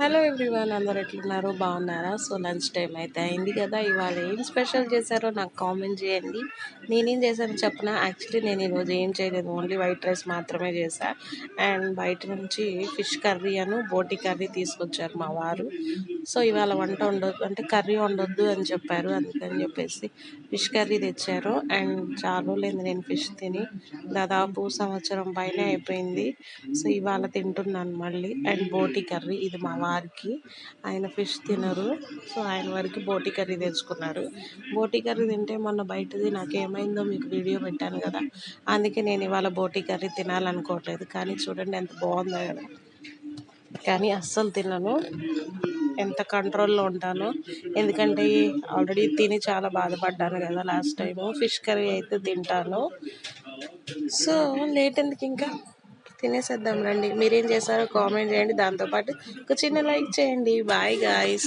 Hello everyone అందరు ఎట్లున్నారు? బాగున్నారా? సో లంచ్ టైం అయితే అయింది కదా. ఇవాళ ఏం స్పెషల్ చేశారో నాకు కామెంట్ చేయండి. నేనేం చేశాను చెప్పిన? యాక్చువల్లీ నేను ఈరోజు ఏం చేయలేదు. ఓన్లీ వైట్ రైస్ మాత్రమే చేశా. అండ్ బయట నుంచి ఫిష్ కర్రీ అను బోటి కర్రీ తీసుకొచ్చారు మా వారు. సో ఇవాళ వంట ఉండొద్దు అంటే కర్రీ వండొద్దు అని చెప్పారు. అందుకని చెప్పేసి ఫిష్ కర్రీ తెచ్చారు. అండ్ చాలా రోజులైంది నేను ఫిష్ తిని. దాదాపు సంవత్సరం పైన అయిపోయింది. సో ఇవాళ తింటున్నాను మళ్ళీ. అండ్ బోటి కర్రీ ఇది మా వారికి. ఆయన ఫిష్ తినరు. సో ఆయన వరకు బోటి కర్రీ తెచ్చుకున్నారు. బోటి కర్రీ తింటే మొన్న బయటది నాకు ఏమైందో మీకు వీడియో పెట్టాను కదా. అందుకే నేను ఇవాళ బోటి కర్రీ తినాలనుకోవట్లేదు. కానీ చూడండి ఎంత బాగుందో కదా. కానీ అస్సలు తినను. ఎంత కంట్రోల్లో ఉంటానో. ఎందుకంటే ఆల్రెడీ తిని చాలా బాధపడ్డాను కదా లాస్ట్ టైము ఫిష్ కర్రీ అయితే తింటాను. సో లేట్ ఎందుకు ఇంకా తినేసేద్దాం రండి మీరేం చేస్తారో కామెంట్ చేయండి. దాంతోపాటు ఒక చిన్న లైక్ చేయండి. Bye guys.